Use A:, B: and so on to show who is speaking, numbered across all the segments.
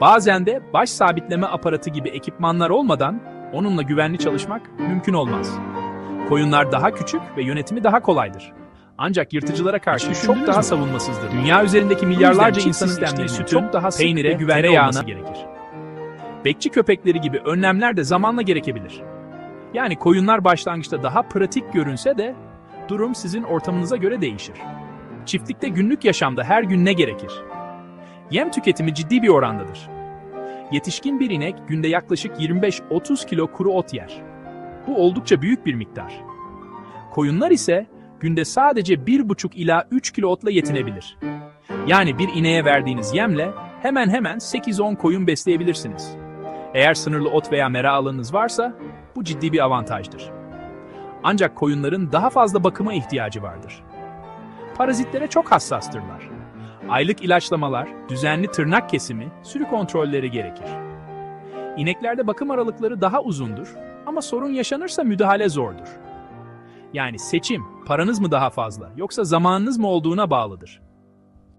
A: Bazen de baş sabitleme aparatı gibi ekipmanlar olmadan onunla güvenli çalışmak mümkün olmaz. Koyunlar daha küçük ve yönetimi daha kolaydır. Ancak yırtıcılara karşı
B: Hiç
A: çok daha
B: mü?
A: savunmasızdır. Dünya üzerindeki milyarlarca insanın içtiği sütün
B: çok daha
A: peynire
B: ve
A: güvenli
B: olması
A: gerekir. Bekçi köpekleri gibi önlemler de zamanla gerekebilir. Yani koyunlar başlangıçta daha pratik görünse de durum sizin ortamınıza göre değişir. Çiftlikte günlük yaşamda her gün ne gerekir? Yem tüketimi ciddi bir orandadır. Yetişkin bir inek günde yaklaşık 25-30 kilo kuru ot yer. Bu oldukça büyük bir miktar. Koyunlar ise günde sadece 1,5 ila 3 kilo otla yetinebilir. Yani bir ineğe verdiğiniz yemle hemen hemen 8-10 koyun besleyebilirsiniz. Eğer sınırlı ot veya mera alanınız varsa bu ciddi bir avantajdır. Ancak koyunların daha fazla bakıma ihtiyacı vardır. Parazitlere çok hassastırlar. Aylık ilaçlamalar, düzenli tırnak kesimi, sürü kontrolleri gerekir. İneklerde bakım aralıkları daha uzundur ama sorun yaşanırsa müdahale zordur. Yani seçim, paranız mı daha fazla yoksa zamanınız mı olduğuna bağlıdır.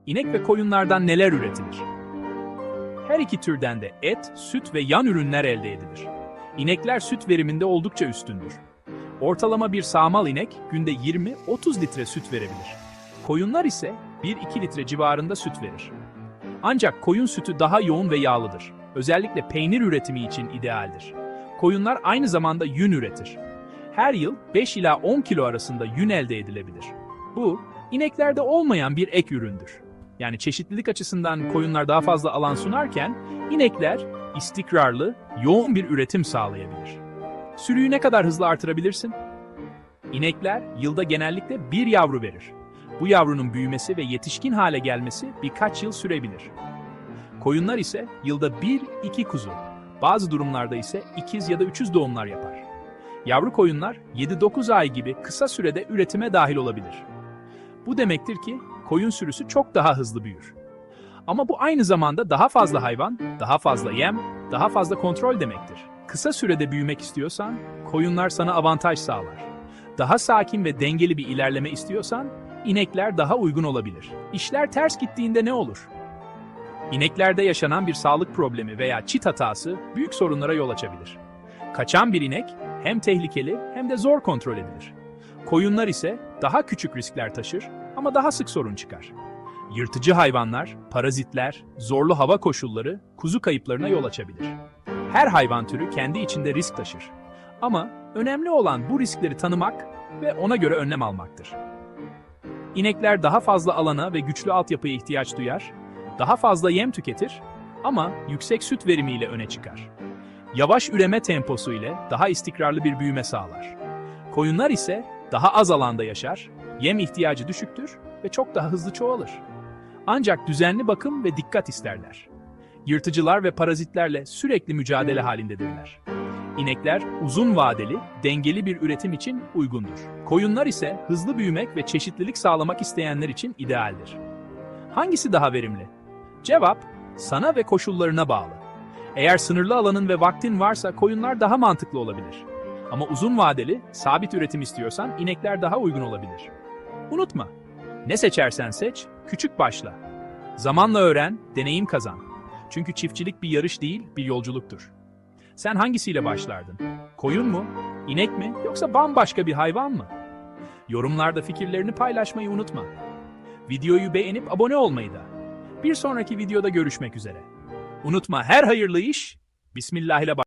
A: İnek ve koyunlardan neler üretilir? Her iki türden de et, süt ve yan ürünler elde edilir. İnekler süt veriminde oldukça üstündür. Ortalama bir sağmal inek günde 20-30 litre süt verebilir. Koyunlar ise 1-2 litre civarında süt verir. Ancak koyun sütü daha yoğun ve yağlıdır. Özellikle peynir üretimi için idealdir. Koyunlar aynı zamanda yün üretir. Her yıl 5 ila 10 kilo arasında yün elde edilebilir. Bu, ineklerde olmayan bir ek üründür. Yani çeşitlilik açısından koyunlar daha fazla alan sunarken, inekler istikrarlı, yoğun bir üretim sağlayabilir. Sürüyü ne kadar hızlı artırabilirsin? İnekler yılda genellikle bir yavru verir. Bu yavrunun büyümesi ve yetişkin hale gelmesi birkaç yıl sürebilir. Koyunlar ise yılda bir, iki kuzu, bazı durumlarda ise ikiz ya da üçüz doğumlar yapar. Yavru koyunlar 7-9 ay gibi kısa sürede üretime dahil olabilir. Bu demektir ki koyun sürüsü çok daha hızlı büyür. Ama bu aynı zamanda daha fazla hayvan, daha fazla yem, daha fazla kontrol demektir. Kısa sürede büyümek istiyorsan koyunlar sana avantaj sağlar. Daha sakin ve dengeli bir ilerleme istiyorsan inekler daha uygun olabilir. İşler ters gittiğinde ne olur? İneklerde yaşanan bir sağlık problemi veya çit hatası büyük sorunlara yol açabilir. Kaçan bir inek hem tehlikeli hem de zor kontrol edilir. Koyunlar ise daha küçük riskler taşır ama daha sık sorun çıkar. Yırtıcı hayvanlar, parazitler, zorlu hava koşulları kuzu kayıplarına yol açabilir. Her hayvan türü kendi içinde risk taşır. Ama önemli olan bu riskleri tanımak ve ona göre önlem almaktır. İnekler daha fazla alana ve güçlü altyapıya ihtiyaç duyar, daha fazla yem tüketir ama yüksek süt verimiyle öne çıkar. Yavaş üreme temposu ile daha istikrarlı bir büyüme sağlar. Koyunlar ise daha az alanda yaşar, yem ihtiyacı düşüktür ve çok daha hızlı çoğalır. Ancak düzenli bakım ve dikkat isterler. Yırtıcılar ve parazitlerle sürekli mücadele halindedirler. İnekler uzun vadeli, dengeli bir üretim için uygundur. Koyunlar ise hızlı büyümek ve çeşitlilik sağlamak isteyenler için idealdir. Hangisi daha verimli? Cevap, sana ve koşullarına bağlı. Eğer sınırlı alanın ve vaktin varsa koyunlar daha mantıklı olabilir. Ama uzun vadeli, sabit üretim istiyorsan inekler daha uygun olabilir. Unutma, ne seçersen seç, küçük başla. Zamanla öğren, deneyim kazan. Çünkü çiftçilik bir yarış değil, bir yolculuktur. Sen hangisiyle başlardın? Koyun mu? İnek mi? Yoksa bambaşka bir hayvan mı? Yorumlarda fikirlerini paylaşmayı unutma. Videoyu beğenip abone olmayı da. Bir sonraki videoda görüşmek üzere. Unutma her hayırlı iş Bismillah ile